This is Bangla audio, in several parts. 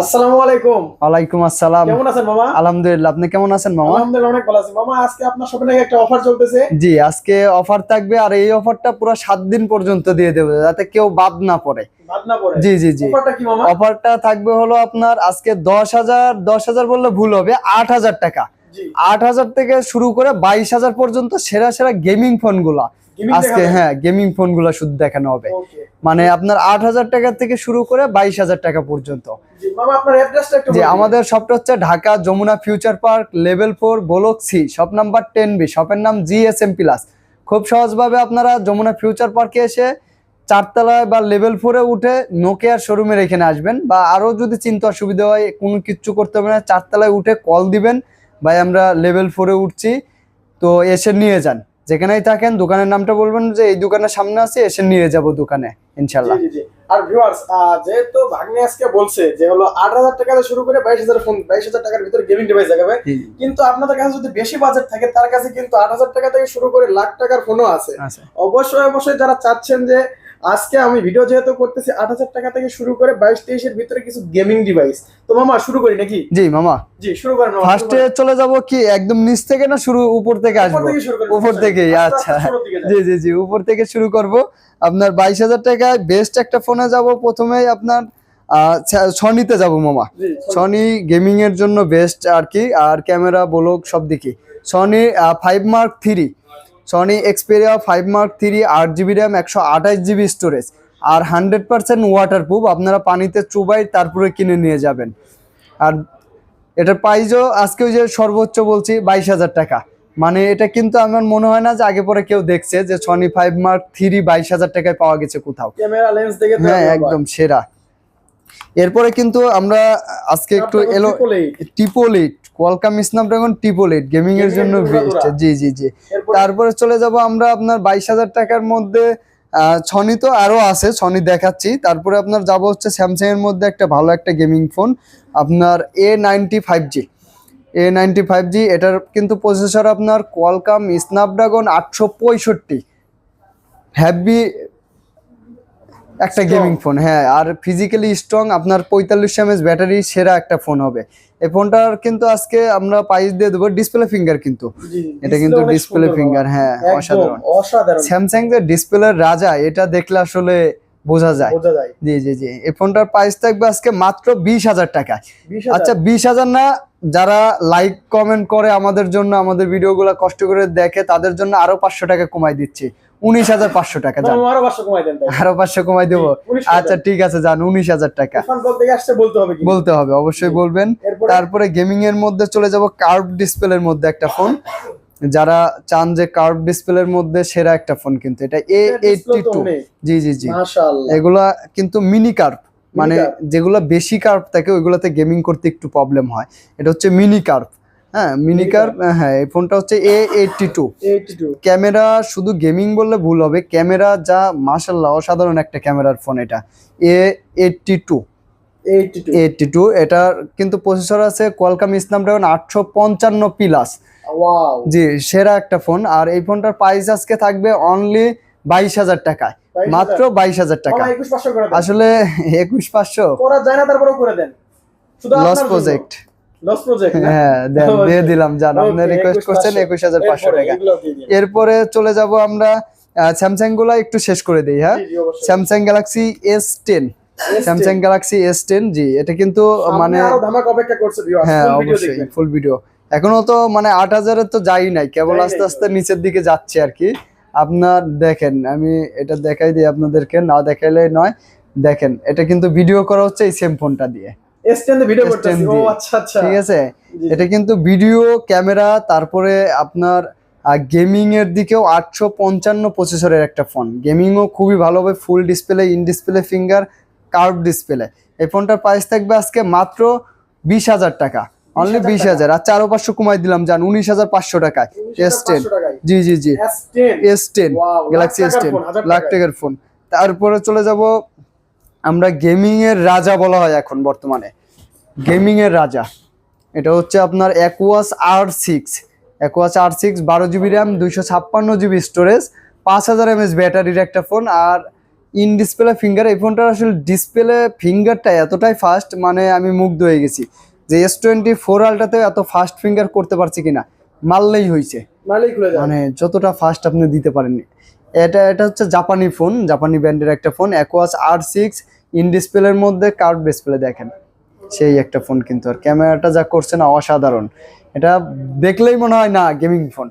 আসসালামু আলাইকুম। ওয়ালাইকুম আসসালাম। কেমন আছেন মামা? আলহামদুলিল্লাহ আপনি কেমন আছেন মামা? আলহামদুলিল্লাহ অনেক ভালো আছি। মামা আজকে আপনার শপে নাকি একটা অফার চলতেছে? জি আজকে অফার থাকবে আর এই অফারটা পুরো সাত দিন পর্যন্ত দিয়ে দেবো যাতে কেউ বাদ না পড়ে। বাদ না পড়ে? জি জি জি। অফারটা কি মামা? অফারটা থাকবে হলো আপনার আজকে দশ হাজার দশ হাজার বললে ভুল হবে আট হাজার টাকা। জি। আট হাজার থেকে শুরু করে বাইশ হাজার পর্যন্ত সেরা সেরা গেমিং ফোনগুলা। Gaming আজকে হ্যাঁ গেমিং ফোনগুলা শুধু দেখানো হবে। মানে আপনার আট হাজার টাকা থেকে শুরু করে বাইশ হাজার টাকা পর্যন্ত। যে আমাদের শপটা হচ্ছে Dhaka Jamuna future park level four block C shop number ten B শপের নাম জি এস এম প্লাস খুব সহজভাবে আপনারা যমুনা ফিউচার পার্কে এসে চারতলায় বা লেভেল ফোরে উঠে নোকিয়ার শোরুমের এখানে আসবেন বা আরও যদি চিন্তা অসুবিধা হয় কোনো কিচ্ছু করতে হবে না চারতলায় উঠে কল দিবেন। ভাই আমরা লেভেল ফোরে উঠছি তো এসে নিয়ে যান। যেখানেই থাকেন দোকানের নামটা বলবেন যে এই দোকানের সামনে আছে এসে নিয়ে যাব দোকানে ইনশাল্লাহ আর ভিউয়ার্স যেহেতু ভাগ্নে আজকে বলছে যে হলো আট হাজার টাকা থেকে শুরু করে বাইশ হাজার ফোন বাইশ হাজার টাকার ভিতরে গেমিং ডিভাইস দেখাবে। কিন্তু আপনাদের কাছে যদি বেশি বাজেট থাকে তার কাছে কিন্তু আট হাজার টাকা থেকে শুরু করে লাখ টাকার ফোনও আছে। অবশ্যই অবশ্যই যারা চাচ্ছেন যে আজকে আমি ভিডিও যেহেতু করতেছি আট হাজার টাকা থেকে শুরু করে বাইশ তেইশের ভিতরে কিছু গেমিং ডিভাইস তো মামা শুরু করি নাকি? জি মামা। জি শুরু করেন ফার্স্টে চলে যাব কি একদম নিচ থেকে না শুরু উপর থেকে আসব? থেকে উপর থেকেই, আস্তে আচ্ছা। যান। জি জি জি উপর থেকে শুরু করব। আপনার বাইশ হাজার টাকায় বেস্ট একটা ফোনে যাব প্রথমেই আপনার সনিতে যাব মামা। সনি গেমিং এর জন্য বেস্ট আর কি আর ক্যামেরা বলক সব দিকে। Sony five mark three Sony Xperia five mark three আট জিবি র্যাম একশো আঠাশ জিবি স্টোরেজ আর হান্ড্রেড পার্সেন্ট ওয়াটার প্রুফ আপনারা পানিতে চুবাই তারপরে কিনে নিয়ে যাবেন। আর এটার প্রাইসও আজকে ওই যে সর্বোচ্চ বলছি বাইশ হাজার টাকা। মানে এটা কিন্তু আমার মনে হয় না যে আগে পরে কেউ দেখছে যে সনি ফাইভ মার্ক থ্রি বাইশ হাজার টাকায় পাওয়া গেছে কোথাও। হ্যাঁ। একদম সেরা। এরপরে কিন্তু আমরা আজকে একটু এলো। এইট কোয়ালকাম স্ন্যাপড্রাগন টিপোল এইট গেমিং এর জন্য বেস্ট। জি জি জি। তারপরে চলে যাব আমরা আপনার বাইশ হাজার টাকার মধ্যে ছনি তো আরও আছে ছনি দেখাচ্ছি। তারপরে আপনার যাব হচ্ছে স্যামসাং এর মধ্যে একটা ভালো একটা গেমিং ফোন আপনার A ninety five G A ninety five G এটার কিন্তু প্রসেসর আপনার কোয়ালকাম স্ন্যাপড্রাগন আটশো পঁয়ষট্টি। হ্যাভি একটা গেমিং ফোন হ্যাঁ আর ফিজিক্যালি স্ট্রং আপনার পঁয়তাল্লিশ এমএস ব্যাটারি সেরা একটা ফোন হবে। এই ফোনটার কিন্তু আজকে আমরা প্রাইস দিয়ে দেবো ডিসপ্লে ফিঙ্গার কিন্তু। এটা কিন্তু ডিসপ্লে ফিঙ্গার হ্যাঁ অসাধারণ। অসাধারণ। স্যামসাং যে ডিসপ্লের রাজা এটা দেখলে আসলে বোঝা যায়। জি জি জি। এই ফোনটার প্রাইস থাকবে আজকে মাত্র বিশ হাজার টাকা। আচ্ছা বিশ হাজার না যারা লাইক কমেন্ট করে আমাদের জন্য আমাদের ভিডিওগুলো কষ্ট করে দেখে তাদের জন্য আরও পাঁচশো টাকা কমাই দিচ্ছি। উনিশ হাজার পাঁচশো টাকা আরও পাঁচশো কমাই দেবো। আচ্ছা ঠিক আছে যান উনিশ হাজার টাকা। বলতে হবে অবশ্যই বলবেন। তারপরে গেমিং এর মধ্যে চলে যাব কার্ভ ডিসপ্লের মধ্যে একটা ফোন যারা চান যে কার্ভ ডিসপ্লের মধ্যে সেরা একটা ফোন কিন্তু এটা A eighty two G G জি। এগুলা কিন্তু মিনি কার্ভ মানে যেগুলো বেশি কার্ভ থাকে ওইগুলোতে গেমিং করতে একটু প্রবলেম হয়। এটা হচ্ছে মিনি কার্ভ হ্যাঁ মিনি কার্ভ হ্যাঁ এই ফোনটা হচ্ছে এ এইটটি টু ক্যামেরা শুধু গেমিং বললে ভুল হবে ক্যামেরা যা মাশাল্লাহ অসাধারণ একটা ক্যামেরার ফোন এটা। A eighty two 82 eighty two এটার কিন্তু প্রসেসর আছে কোয়ালকাম স্ন্যাপড্রাগন আটশো পঞ্চান্ন প্লাস জি সেরা একটা ফোন। আর এই ফোনটার প্রাইস আজকে থাকবে অনলি বাইশ হাজার টাকায় মাত্র বাইশ হাজার টাকা। মামা 21 করে দেন। আসলে একুশ পাঁচশো? করা যায় না তারপরেও করে দেন। লস প্রজেক্ট হ্যাঁ দিয়ে দিলাম জান আপনি রিকোয়েস্ট করছেন একুশ হাজার পাঁচশো টাকা। এরপরে চলে যাব আমরা স্যামসাংগুলা একটু শেষ করে দিই হ্যাঁ? Samsung Galaxy S ten Samsung Galaxy S ten G এটা কিন্তু মানে হ্যাঁ অবশ্যই ফুল ভিডিও এখনও তো মানে আট হাজারের তো যাই নাই কেবল আস্তে আস্তে নিচের দিকে যাচ্ছে আর কি। আপনার দেখেন আমি এটা দেখাই দিই আপনাদেরকে না দেখাইলে নয়। দেখেন এটা কিন্তু ভিডিও করা হচ্ছে এই সেম ফোনটা দিয়ে। ভিডিও ও আচ্ছা আচ্ছা। ঠিক আছে? এটা কিন্তু ভিডিও ক্যামেরা তারপরে আপনার গেমিং এর দিকেও আটশো পঞ্চান্ন প্রসেসরের একটা ফোন গেমিংও খুবই ভালো full display in display finger curve display এই ফোনটার প্রাইস থাকবে আজকে মাত্র বিশ হাজার টাকা। অনলি 20,000 বিশ হাজার। আর চারো পাঁচশো কমাই দিলাম যান উনিশ হাজার পাঁচশো টাকায়। S ten G G G. S10 S ten Galaxy S ten lakh টাকার ফোন তারপরে চলে যাব আমরা গেমিং এর রাজা বলা হয় এখন বর্তমানে। গেমিং এর রাজা। এটা হচ্ছে আপনার Aquos R six Aquos R six বারো জিবি র্যাম দুইশো ছাপ্পান্ন জিবি স্টোরেজ পাঁচ হাজার এমএস ব্যাটারির একটা ফোন আর ইন ডিসপ্লে ফিঙ্গার এই ফোনটার আসলে ডিসপ্লে ফিঙ্গারটা এতটাই ফাস্ট মানে আমি মুগ্ধ হয়ে গেছি। যে এস টোয়েন্টি ফোর আলটাতে এত ফাস্ট ফিঙ্গার করতে পারছি কিনা মারলেই হয়েছে মানে যতটা ফাস্ট আপনি দিতে পারেননি। এটা এটা হচ্ছে জাপানি ফোন জাপানি ব্র্যান্ডের একটা phone Aquos R six in ডিসপ্লের মধ্যে কার্ড ডিসপ্লে দেখেন। সেই একটা ফোন কিন্তু আর ক্যামেরাটা যা করছে না অসাধারণ। এটা দেখলেই মনে হয় না গেমিং ফোন।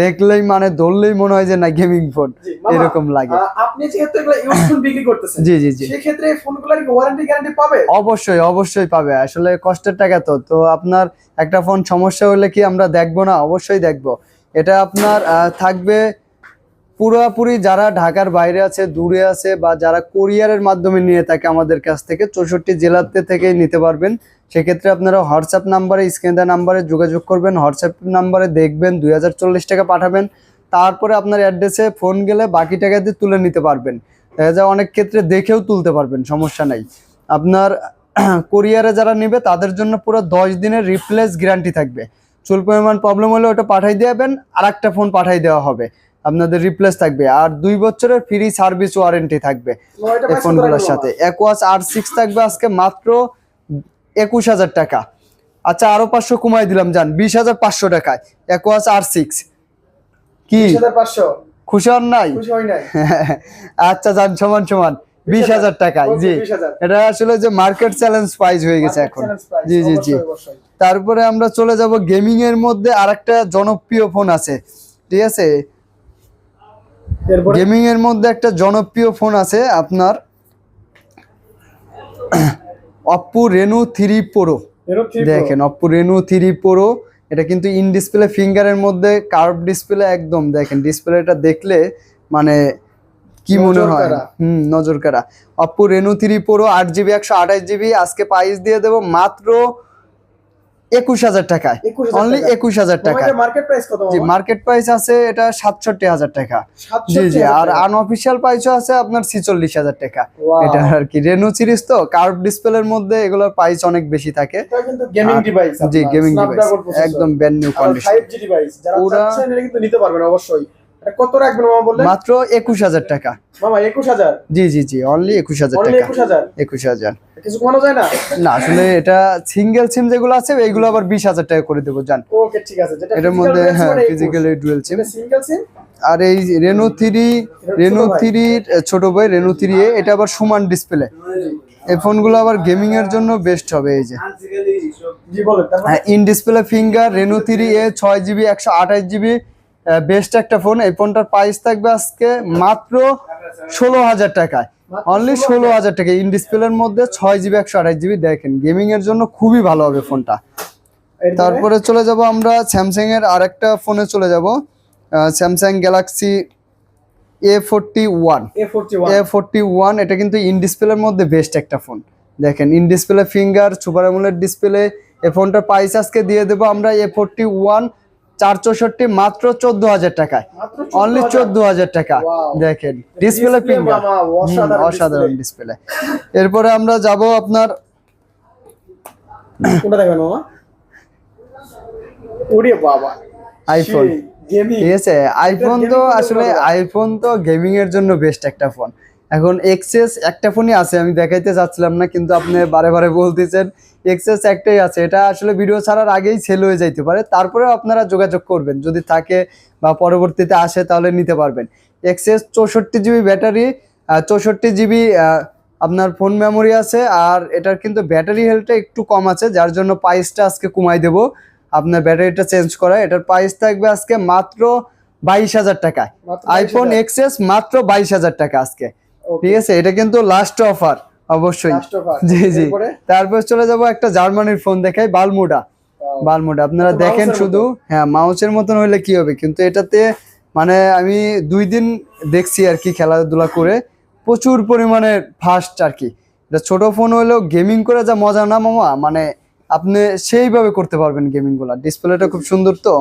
দেখলেই মানে ধরলেই মনে হয় যে না গেমিং ফোন এরকম লাগে। আপনি যেহেতু এগুলো ইউজ ফোন বিক্রি করতেছেন জি জি জি। সেক্ষেত্রে ফোনগুলোর কি ওয়ারেন্টি গ্যারান্টি পাবে? অবশ্যই অবশ্যই পাবে। আসলে কষ্টের টাকা তো তো আপনার একটা ফোন সমস্যা হলে কি আমরা দেখব না? অবশ্যই দেখব। এটা আপনার আহ, থাকবে পুরোপুরি যারা ঢাকার বাইরে আছে দূরে আছে বা যারা কোরিয়ারের মাধ্যমে নিয়ে থাকে আমাদের কাছ থেকে চৌষট্টি জেলাতে থেকেই নিতে পারবেন। সেক্ষেত্রে আপনারা হোয়াটসঅ্যাপ নাম্বারে স্ক্রিন দেওয়া নাম্বারে যোগাযোগ করবেন হোয়াটসঅ্যাপ নাম্বারে দেখবেন দুই হাজার চল্লিশ টাকা পাঠাবেন। তারপরে আপনার অ্যাড্রেসে ফোন গেলে বাকি টাকা দিয়ে তুলে নিতে পারবেন। দেখা যায় অনেক ক্ষেত্রে দেখেও তুলতে পারবেন সমস্যা নাই। আপনার কোরিয়ারে যারা নেবে তাদের জন্য পুরো দশ দিনের রিপ্লেস গ্যারান্টি থাকবে। চুল পরিমাণ প্রবলেম হলে ওটা পাঠাই দেবেন আর একটা ফোন পাঠাই দেওয়া হবে। আপনাদের রিপ্লেস থাকবে। আর দুই বছরের ফ্রি সার্ভিস ওয়ারেন্টি থাকবে এই ফোনগুলোর সাথে। একোয়াস আর সিক্স থাকবে আজকে মাত্র একুশ হাজার টাকা। আচ্ছা আরও পাঁচশো কমাই দিলাম যান বিশ হাজার পাঁচশো টাকায়। Aquos R six. কি? খুশি হন নাই? আচ্ছা যান সমান সমান। বিশ হাজার টাকায় জি। এটা আসলে যে মার্কেট চ্যালেঞ্জ প্রাইস হয়ে গেছে এখন। জি জি জি। তারপরে আমরা চলে যাব গেমিং এর মধ্যে আরেকটা জনপ্রিয় ফোন আছে। ঠিক আছে? গেমিং এর মধ্যে একটা জনপ্রিয় ফোন আছে আপনার। অপ্পো রেনু থ্রি প্রো দেখেন অপ্পো রেনু থ্রি প্রো এটা কিন্তু ইন ডিসপ্লে ফিঙ্গারের মধ্যে কার্ভ ডিসপ্লে একদম। দেখেন ডিসপ্লেটা দেখলে মানে কি মনে হয়। হুম নজর কাড়া অপ্পো রেনু থ্রি প্রো আট জিবি একশো আঠাশ জিবি আজকে প্রাইস দিয়ে দেবো মাত্র একুশ হাজার টাকায়। অনলি একুশ হাজার টাকা মার্কেট প্রাইস কত জি মার্কেট প্রাইস আছে এটা সাতষট্টি হাজার টাকা। জি জি আর। আনঅফিসিয়াল প্রাইসও আছে আপনার ছিচল্লিশ হাজার টাকা। এটা আর কি রেনু সিরিজ তো কার্ভ ডিসপ্লের মধ্যে এগুলোর প্রাইস অনেক বেশি থাকে। এটা গেমিং ডিভাইস জি গেমিং ডিভাইস একদম brand new condition 5G device যারা পুরা- নিতে পারবেন অবশ্যই। কত রাখবেন মামা বললেন? মাত্র একুশ হাজার টাকা। মামা 21000 জি জি জি অনলি একুশ হাজার অনলি টাকা। 21000 একুশ হাজার। কিছু কমানো যায় না? না আসলে এটা সিঙ্গেল সিম যেগুলো আছে এইগুলো আবার বিশ হাজার টাকা করে দেবো জান। ওকে ঠিক আছে। যেটা এটার মধ্যে হ্যাঁ physically dual SIM single SIM আর এই রেনো থ্রি রেনো ভাই। থ্রির ছোট ভাই রেনো থ্রি এ এটা আবার সমান ডিসপ্লে এই ফোনগুলো আবার গেমিং এর জন্য বেস্ট হবে এই যে। হ্যাঁ in display finger Reno three A ছয় জিবি একশো আঠাশ জিবি বেস্ট একটা ফোন এই ফোনটার প্রাইস থাকবে আজকে মাত্র ষোলো হাজার টাকায়। অনলি ষোলো হাজার টাকা ইন ডিসপ্লের মধ্যে ছয় জিবি একশো আঠাশ জিবি দেখেন। গেমিং এর জন্য খুবই ভালো হবে ফোনটা তারপরে চলে যাব আমরা স্যামসাং এর আরেকটা ফোনে চলে যাব। Samsung Galaxy A forty one A forty one এটা কিন্তু ইন ডিসপ্লের মধ্যে বেস্ট একটা ফোন দেখেন in display finger super AMOLED display এ ফোনটার প্রাইস আজকে দিয়ে দেবো আমরা এ ফোরটি ওয়ান চার চৌষট্টি মাত্র চোদ্দ হাজার টাকায় অনলি চোদ্দ হাজার টাকা। দেখেন ডিসপ্লে ফিঙ্গার অসাধারণ ডিসপ্লে এরপরে আমরা যাব আপনার আইফোন ঠিক আছে আইফোন তো আসলে আইফোন তো গেমিং এর জন্য বেস্ট একটা ফোন এখন এক্সেস একটা ফোনই আছে আমি দেখাইতে চাচ্ছিলাম না কিন্তু আপনি বারে বারে বলতেছেন এক্সেস একটাই আছে। এটা আসলে ভিডিও ছাড়ার আগেই সেল হয়ে যাইতে পারে তারপরেও আপনারা যোগাযোগ করবেন। যদি থাকে বা পরবর্তীতে আসে তাহলে নিতে পারবেন। এক্সেস চৌষট্টি জিবি ব্যাটারি চৌষট্টি জিবি আপনার ফোন মেমোরি আছে আর এটার কিন্তু ব্যাটারি হেলথটা একটু কম আছে যার জন্য প্রাইসটা আজকে কমাই দেবো। আপনার ব্যাটারিটা চেঞ্জ করা এটার প্রাইস থাকবে আজকে মাত্র বাইশ হাজার টাকায়। আইফোন 22,000 এক্সএস মাত্র বাইশ হাজার টাকা আজকে. ঠিক আছে এটা কিন্তু লাস্ট অফার অবশ্যই। জি জি। তারপর চলে যাব একটা জার্মানির ফোন দেখাই বালমুডা। বালমুডা আপনারা দেখেন শুধু। হ্যাঁ মাউসের মতন হইলে কি হবে? কিন্তু এটাতে মানে আমি দুই দিন দেখছি আর কি খেলাধুলা করে। প্রচুর পরিমাণে ফাস্ট আর কি। এটা ছোট ফোন হলেও গেমিং করে যা মজা না মামা মানে আপনি সেইভাবে করতে পারবেন গেমিংগুলা। ডিসপ্লেটা খুব সুন্দর তো।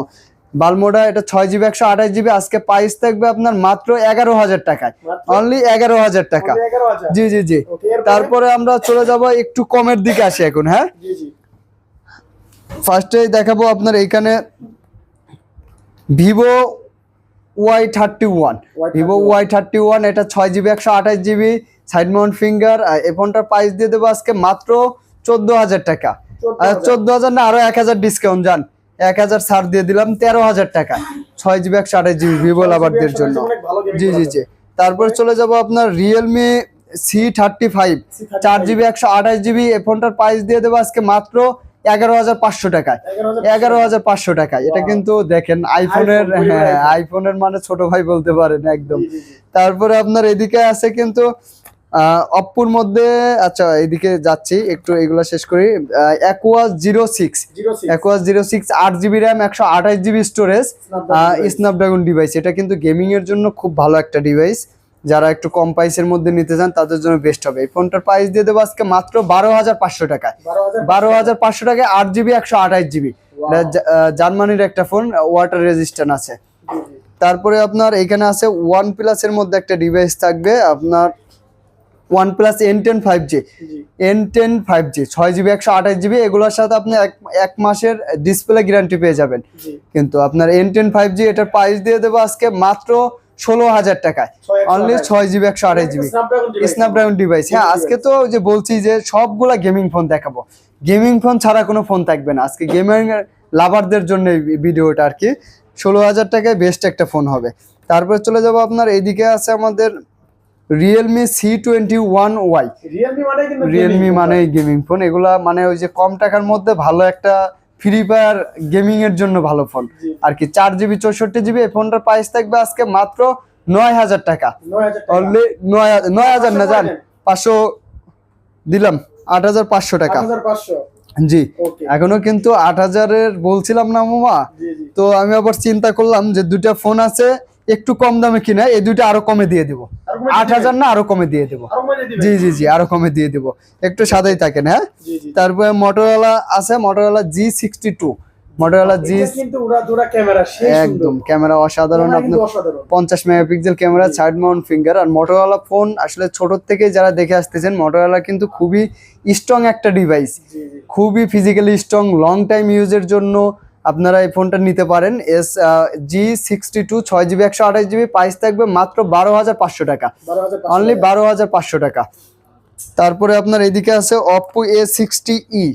বালমোডা এটা ছয় জিবি একশো আঠাশ জিবি আজকে প্রাইস থাকবে আপনার মাত্র এগারো হাজার টাকায়। অনলি এগারো হাজার টাকা। জি জি জি। তারপরে আমরা চলে যাব একটু কমের দিকে আসি এখন হ্যাঁ? ফার্স্টে দেখাবো আপনার এইখানে Vivo Y thirty one Vivo Y thirty one এটা ছয় জিবি একশো আঠাশ জিবি সাইড মাউন্ট ফিঙ্গার এই ফোনটার প্রাইস দিয়ে দেবো আজকে মাত্র চোদ্দ হাজার টাকা। চোদ্দ হাজার। না আরও এক হাজার ডিসকাউন্ট যান এক হাজার ছাড় দিয়ে দিলাম তেরো হাজার টাকা। ছয় জিবি একশো আঠাশ জিবি ভিভো লাভারদের জন্য। জি জি জি। তারপর চলে যাব আপনার রিয়েলমি সি থার্টি ফাইভ চার জিবি একশো আঠাশ জিবি এই ফোনটার প্রাইস দিয়ে দেবো আজকে মাত্র এগারো হাজার পাঁচশো টাকায়। এগারো হাজার পাঁচশো। টাকায়। এটা কিন্তু দেখেন আইফোনের হ্যাঁ আইফোনের মানে ছোট ভাই বলতে পারেন একদম। তারপরে আপনার এদিকে আছে কিন্তু অপ্পুর মধ্যে আচ্ছা এদিকে যাচ্ছি একটু এগুলো শেষ করি। Aquos zero six Aquos zero six আট জিবি র্যাম একশো আঠাশ জিবি স্টোরেজ স্ন্যাপড্রাগন ডিভাইস এটা কিন্তু গেমিং এর জন্য খুব ভালো একটা ডিভাইস যারা একটু কম প্রাইসের মধ্যে নিতে চান তাদের জন্য বেস্ট হবে। এই ফোনটার প্রাইস দিয়ে দেবো আজকে মাত্র বারো হাজার পাঁচশো টাকায় বারো হাজার পাঁচশো টাকায় আট জিবি একশো আঠাশ জিবি। জার্মানির একটা ফোন ওয়াটার রেজিস্ট্যান্ট আছে। তারপরে আপনার এখানে আছে ওয়ান প্লাসের মধ্যে একটা ডিভাইস থাকবে। আপনার one plus N ten five G. N ten five G ছয় জিবি একশো আঠাশ জিবি এগুলোর সাথে আপনি এক মাসের ডিসপ্লে গ্যারান্টি পেয়ে যাবেন। কিন্তু আপনার এন টেন ফাইভ জি এটার প্রাইস দিয়ে দেবো আজকে মাত্র ষোলো হাজার টাকায়। অনলি ছয় জিবি একশো আঠাশ জিবি স্ন্যাপড্রাগন ডিভাইস হ্যাঁ আজকে তো যে বলছি যে সবগুলা গেমিং ফোন দেখাবো। গেমিং ফোন ছাড়া কোনো ফোন থাকবে না। আজকে গেমিং লাভারদের জন্য ভিডিওটা আর কি। ষোলো হাজার টাকায় বেস্ট একটা ফোন হবে। তারপরে চলে যাব আপনার এইদিকে আছে আমাদের Realme C twenty one Y Realme মানে মানে গেমিং ফোন এগুলা মানে ওই যে কম টাকার মধ্যে ভালো একটা ফ্রি ফায়ার গেমিং এর জন্য ভালো ফোন আর কি চার জিবি চৌষট্টি জিবি এই ফোনটার প্রাইস থাকবে আজকে মাত্র নয় হাজার টাকা। নয় হাজার অনলি নয় হাজার- নয় হাজার না জান পাঁচশো দিলাম আট হাজার পাঁচশো টাকা। জি। এখনও কিন্তু আট হাজারের বলছিলাম না মামা। তো আমি আবার চিন্তা করলাম যে দুইটা ফোন আছে একটু কম দামে কিনা এই দুইটা আরও কমে দিয়ে দিব। আট হাজার না আরও কমে দিয়ে দিব। জি জি জি আরও কমে দিয়ে দিব। একটু সাদাই থাকেন হ্যাঁ? তারপরে মোটরওয়ালা আছে মোটরওয়ালা জি সিক্সটি টু মোটরওয়ালা জি একদম ক্যামেরা অসাধারণ আপনি পঞ্চাশ megapixel camera side mount finger আর মোটরওয়ালা ফোন আসলে ছোট থেকে যারা দেখে আসতেছেন মোটরওয়ালা কিন্তু খুবই স্ট্রং একটা ডিভাইস খুবই ফিজিক্যালি স্ট্রং লং টাইম ইউজের জন্য। আপনারা এই ফোনটা নিতে পারেন। এস জি সিক্সটি টু ছয় জিবি একশো আঠাশ জিবি প্রাইস থাকবে মাত্র বারো হাজার পাঁচশো টাকা। অনলি বারো হাজার পাঁচশো টাকা। তারপরে আপনার এদিকে আছে Oppo A sixty E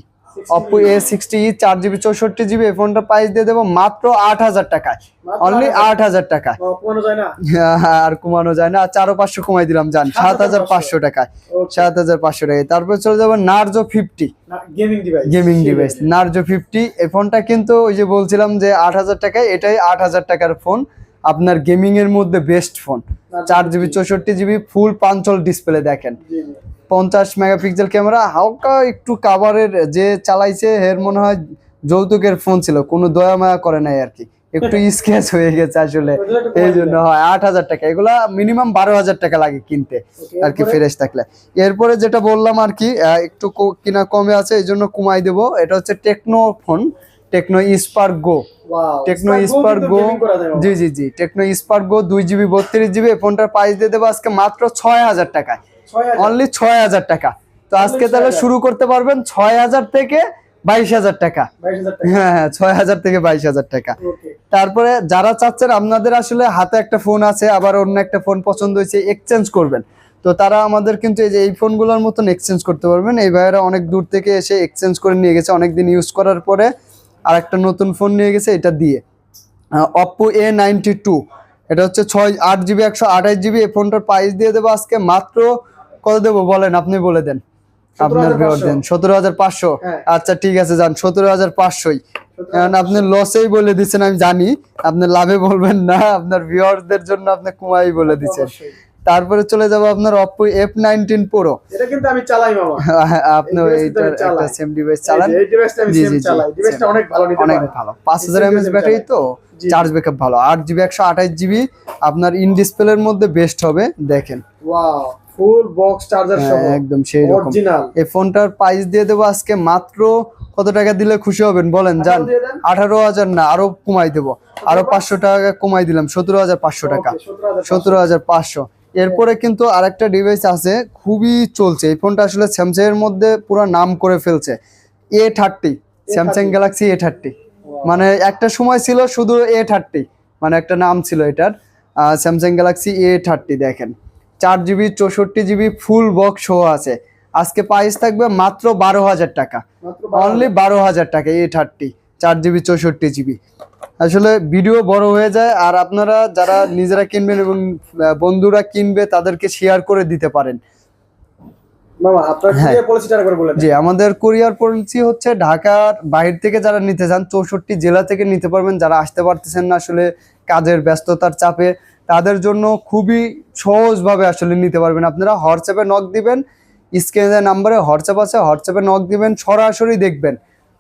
Oppo A sixty চার জিবি চৌষট্টি জিবি এই ফোনটা প্রাইস দিয়ে দেবো মাত্র আট হাজার টাকায়। অনলি আট হাজার টাকায়। যায় আর কমানো যায় না। চারো পাঁচশো কমাই দিলাম যান সাত হাজার পাঁচশো। টাকায়। সাত হাজার পাঁচশো টাকায়। তারপরে চলে যাব Narzo fifty gaming device Narzo fifty এই ফোনটা কিন্তু ওই যে বলছিলাম যে আট হাজার টাকায় এটাই আট হাজার টাকার ফোন আপনার গেমিং এর মধ্যে বেস্ট ফোন চার জিবি চৌষট্টি GB full punch hole display দেখেন। পঞ্চাশ মেগাপিক্সেল ক্যামেরা হালকা একটু কাভারের যে চালাইছে এর মনে হয় যৌতুকের ফোন ছিল। কোনো দয়া মায়া করে নাই আর কি। একটু স্কেচ হয়ে গেছে আসলে। এই জন্য হয় আট হাজার টাকা। এগুলা মিনিমাম বারো হাজার টাকা লাগে কিনতে আর কি? ফ্রেশ থাকলে। এরপরে যেটা বললাম আর কি একটু কিনা কমে আছে এই জন্য কমাই দেবো। এটা হচ্ছে Tecno phone Tecno Spark Go Tecno Spark Go G G G. Tecno Spark Go দুই জিবি বত্রিশ জিবি এই ফোনটার প্রাইস দিয়ে দেবো আজকে মাত্র ছয় হাজার টাকায়। অনলি ছয় হাজার টাকা। তো আজকে তাহলে শুরু করতে পারবেন ছয় হাজার থেকে বাইশ হাজার টাকা। হ্যাঁ হ্যাঁ ছয় হাজার থেকে বাইশ হাজার টাকা। তারপরে যারা চাচ্ছেন আপনাদের আসলে হাতে একটা ফোন আছে আবার অন্য একটা ফোন পছন্দ হয়েছে এক্সচেঞ্জ করবেন। তো তারা আমাদের কিন্তু এই যে এই ফোনগুলোর মতন এক্সচেঞ্জ করতে পারবেন। এই ভাইয়েরা অনেক দূর থেকে এসে এক্সচেঞ্জ করে নিয়ে গেছে। অনেকদিন ইউজ করার পরে আর একটা নতুন ফোন নিয়ে গেছে এটা দিয়ে। অপ্পো এ নাইনটি টু এটা হচ্ছে ছয় আট জিবি একশো আঠাশ জিবি এই ফোনটার প্রাইস দিয়ে দেবো আজকে মাত্র কত দেবো? বলেন আপনি বলে দেন। আপনার 17,500 দেন। সতেরো হাজার পাঁচশো? হ্যাঁ। আচ্ছা ঠিক আছে যান সতেরো হাজার পাঁচশোই। কারণ আপনি লসেই বলে দিচ্ছেন আমি জানি। আপনি লাভে বলবেন না আপনার ভিউয়ারদের জন্য আপনি কুমাই বলে দিচ্ছেন তারপরে চলে যাব আপনার অপ্পো এফ নাইনটিন প্রো এটা কিন্তু আমি চালাই মামা। আপনি এই এইটার তো একটা সেম ডিভাইস চালান। এই ডিভাইসটা আমি সেম জি, জি, চালাই। ডিভাইসটা অনেক ভালো নিতে অনেক ভালো। পাঁচ হাজার Same এমএস ব্যাটারি তো চার্জ ব্যাকআপ ভালো। আট জিবি একশো আঠাশ জিবি আপনার ইন ডিসপ্লের মধ্যে বেস্ট হবে দেখেন। ওয়াও ফুল বক্স চার্জার সহ। হ্যাঁ, একদম সেই রকম অরিজিনাল এই ফোনটার প্রাইস দিয়ে দেবো আজকে মাত্র কত টাকা দিলে খুশি হবেন বলেন? যান। আঠারো হাজার না আরও কমাই দেবো। আরও পাঁচশো। টাকা কমাই দিলাম সতেরো হাজার পাঁচশো টাকা। সতেরো হাজার পাঁচশো। এরপরে কিন্তু আরেকটা ডিভাইস আছে খুবই চলছে। এই ফোনটা আসলে স্যামসাং এর মধ্যে পুরো নাম করে ফেলছে। A thirty Samsung Galaxy A thirty মানে একটা সময় ছিল শুধু এ থার্টি মানে একটা নাম ছিল এটার। স্যামসাং গ্যালাক্সি এ থার্টি দেখেন। চার জিবি চৌষট্টি জিবি ফুল বক্স সহ আছে। আজকে প্রাইস থাকবে মাত্র বারো হাজার টাকা। অনলি বারো হাজার। টাকা এ থার্টি চার জিবি চৌষট্টি জিবি। আসলে ভিডিও বড় হয়ে যায় আর আপনারা যারা নিজেরা কিনবেন এবং বন্ধুরা কিনবে তাদেরকে শেয়ার করে দিতে পারেন। হ্যাঁ। জি আমাদের কোরিয়ার পলিসি হচ্ছে ঢাকার বাইরে থেকে যারা নিতে চান চৌষট্টি জেলা থেকে নিতে পারবেন। যারা আসতে পারতেছেন না আসলে কাজের ব্যস্ততার চাপে তাদের জন্য খুবই সহজভাবে আসলে নিতে পারবেন। আপনারা হোয়াটসঅ্যাপে নক দিবেন স্ক্রিনের নাম্বারে হোয়াটসঅ্যাপ আছে হোয়াটসঅ্যাপে নক দিবেন সরাসরি দেখবেন।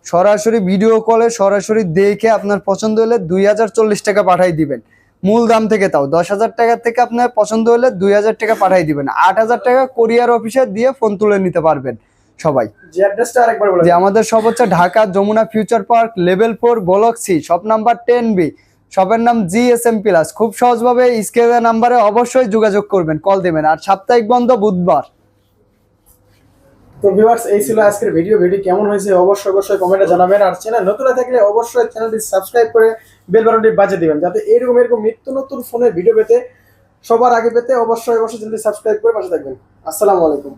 সরাসরি ভিডিও কলে সরাসরি দেখে আপনার পছন্দ হলে দুই হাজার চল্লিশ টাকা পাঠাই দিবেন। মূল দাম থেকে তাও দশ হাজার টাকা থেকে আপনার পছন্দ হলে দুই হাজার টাকা পাঠাই দিবেন। আট হাজার টাকা কোরিয়ার অফিসে দিয়ে ফোন তুলে নিতে পারবেন সবাই। যে আমাদের সব হচ্ছে Dhaka Jamuna future park level four block C shop number ten B শপের নাম জি এস এম প্লাস খুব সহজভাবে স্ক্রিনের নাম্বারে অবশ্যই যোগাযোগ করবেন, কল দিবেন। আর সাপ্তাহিক বন্ধ বুধবার। তো ভিউয়ার্স এই ছিল আজকের ভিডিও ভিডিও কেমন হয়েছে অবশ্যই অবশ্যই কমেন্টে জানাবেন। আর চ্যানেল নতুন থাকলে অবশ্যই চ্যানেলটি সাবস্ক্রাইব করে বেল বাটনটি বাজিয়ে দিবেন, যাতে এরকম এরকম নিত্য নতুন ফোনের ভিডিও পেতে, সবার আগে পেতে অবশ্যই অবশ্যই চ্যানেলটি সাবস্ক্রাইব করে পাশে থাকবেন। আসসালামু আলাইকুম।